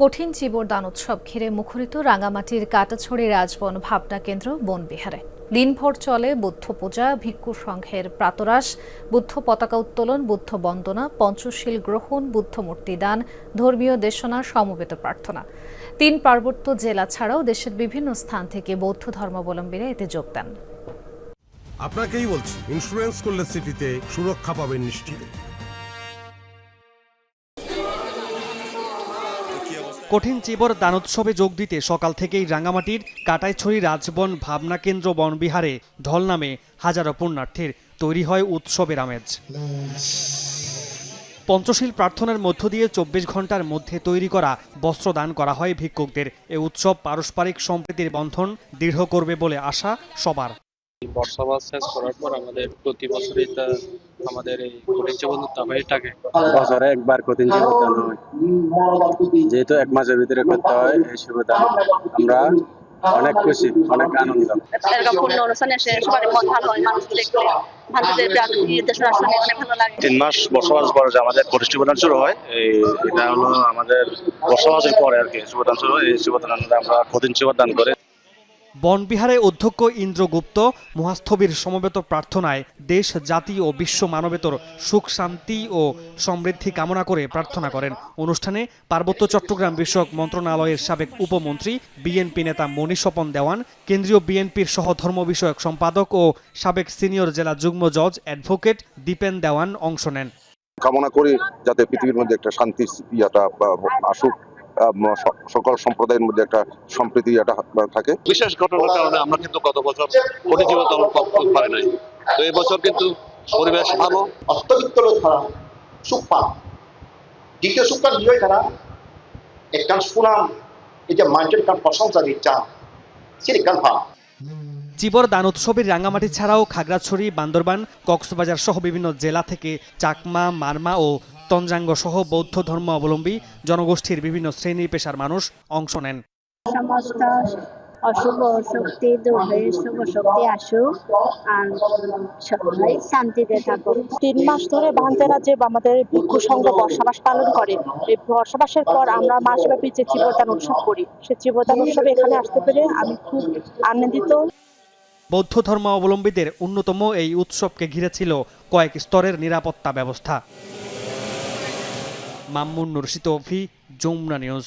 কঠিন দান উৎসব ঘিরে মুখরিত রাঙামাটির কাটাছড়ি রাজবন ভাবনা কেন্দ্র বনবিহারে। দিনভর চলে বুদ্ধ পূজা, ভিক্ষু সংঘের প্রাতরাস বুদ্ধ পতাকা উত্তোলন, বুদ্ধ বন্দনা, পঞ্চশীল গ্রহণ, বুদ্ধ মূর্তি দান ধর্মীয় দেশনা, সমবেত প্রার্থনা। তিন পার্বত্য জেলা ছাড়াও দেশের বিভিন্ন স্থান থেকে বৌদ্ধ ধর্মাবলম্বীরা এতে যোগ দেন। আপনাকেই বলছি ইন্স্যুরেন্স করলে সিটিতে সুরক্ষা পাবেন নিশ্চিত। কঠিন চিবর দানোৎসবে যোগ দিতে সকাল থেকেই রাঙ্গামাটির কাটাইছড়ি রাজবন ভাবনা কেন্দ্র বনবিহারে ঢল নামে হাজারো পুণ্যার্থীর তৈরি হয় উৎসবের আমেজ। পঞ্চশীল প্রার্থনার মধ্য দিয়ে চব্বিশ ঘণ্টার মধ্যে তৈরি করা বস্ত্র দান করা হয় ভিক্ষুকদের। এ উৎসব পারস্পরিক সম্প্রীতির বন্ধন দৃঢ় করবে বলে আশা সবার। বর্ষাবাস শেষ করার পর আমাদের প্রতি বছর এটা আমাদের এই কঠিন জীবন তাবাইটাকে বছরে একবার কঠিন শিবদান হয়। যেহেতু এক মাসের ভিতরে করতে হয় এই শিবদান আমরা অনেক খুশি অনেক আনন্দ। এরকম পূর্ণ অনুষ্ঠানে এসে সবার মন ভালো হয় মানুষ দেখলে ভান্ডুদের নির্দেশনা শুনে অনেক ভালো লাগে। তিন মাস বসবাস পরে যে আমাদের প্রদান শুরু হয় এই এটা হলো আমাদের বসবাসের পরে আর কি শিবদান শুরু হয় এই শিবদান আমরা কঠিন শিবদান করে। বনবিহারে অধ্যক্ষ ইন্দ্রগুপ্ত মহাস্থবির সমবেত প্রার্থনায় দেশ, জাতি ও বিশ্ব মানবেতর সুখ, শান্তি ও সমৃদ্ধি কামনা করে প্রার্থনা করেন। অনুষ্ঠানে পার্বত্য চট্টগ্রাম বিষয়ক মন্ত্রণালয়ের সাবেক উপমন্ত্রী বিএনপি নেতা স্বপন দেওয়ান, কেন্দ্রীয় বিএনপির সহ ধর্ম বিষয়ক সম্পাদক ও সাবেক সিনিয়র জেলা যুগ্ম জজ অ্যাডভোকেট দীপেন দেওয়ান অংশ নেন। কামনা করি যাতে পৃথিবীর মধ্যে একটা শান্তি আসুক। সকল সম্প্রদায়ের মধ্যে একটা সম্প্রীতি একটা থাকে। বিশেষ ঘটনার কারণে আমরা কিন্তু গত বছর পরিচিত দল পাই নাই। তো এই বছর কিন্তু পরিবেশ ভালো। অস্তবিত্তলৈ ধৰা চুপ্পা দ্বিতীয় চুপ্পা লৈ ধৰা একান সুনাম এতিয়া মাইন্ডের কান প্রশংসা দিচ্ছা সেটি ভালো জীবর দান উৎসবের রাঙামাটি ছাড়াও খাগড়াছড়ি বান্দরবান কক্সবাজার সহ বিভিন্ন জেলা থেকে চাকমা মারমা ও তঞ্জাঙ্গ সহ বৌদ্ধ ধর্ম অবলম্বী জনগোষ্ঠীর বিভিন্ন শ্রেণি পেশার মানুষ অংশ নেন। সমস্ত অশুভ শক্তি দূরে শুভ শক্তি আসুক আর সবাই শান্তিতে থাকুক। তিন মাস ধরে ভান্তে রাজ্যে আমাদের ভিক্ষু সংঘ বর্ষাবাস পালন করে। এই বর্ষাবাসের পর আমরা মাসব্যাপী যে চিবদান উৎসব করি সে চিবদান উৎসবে এখানে আসতে পেরে আমি খুব আনন্দিত। বৌদ্ধ ধর্ম অবলম্বীদের অন্যতম এই উৎসবকে ঘিরে ছিল কয়েক স্তরের নিরাপত্তা ব্যবস্থা। মামুন নুরশিদ অফি যমুনা নিউজ।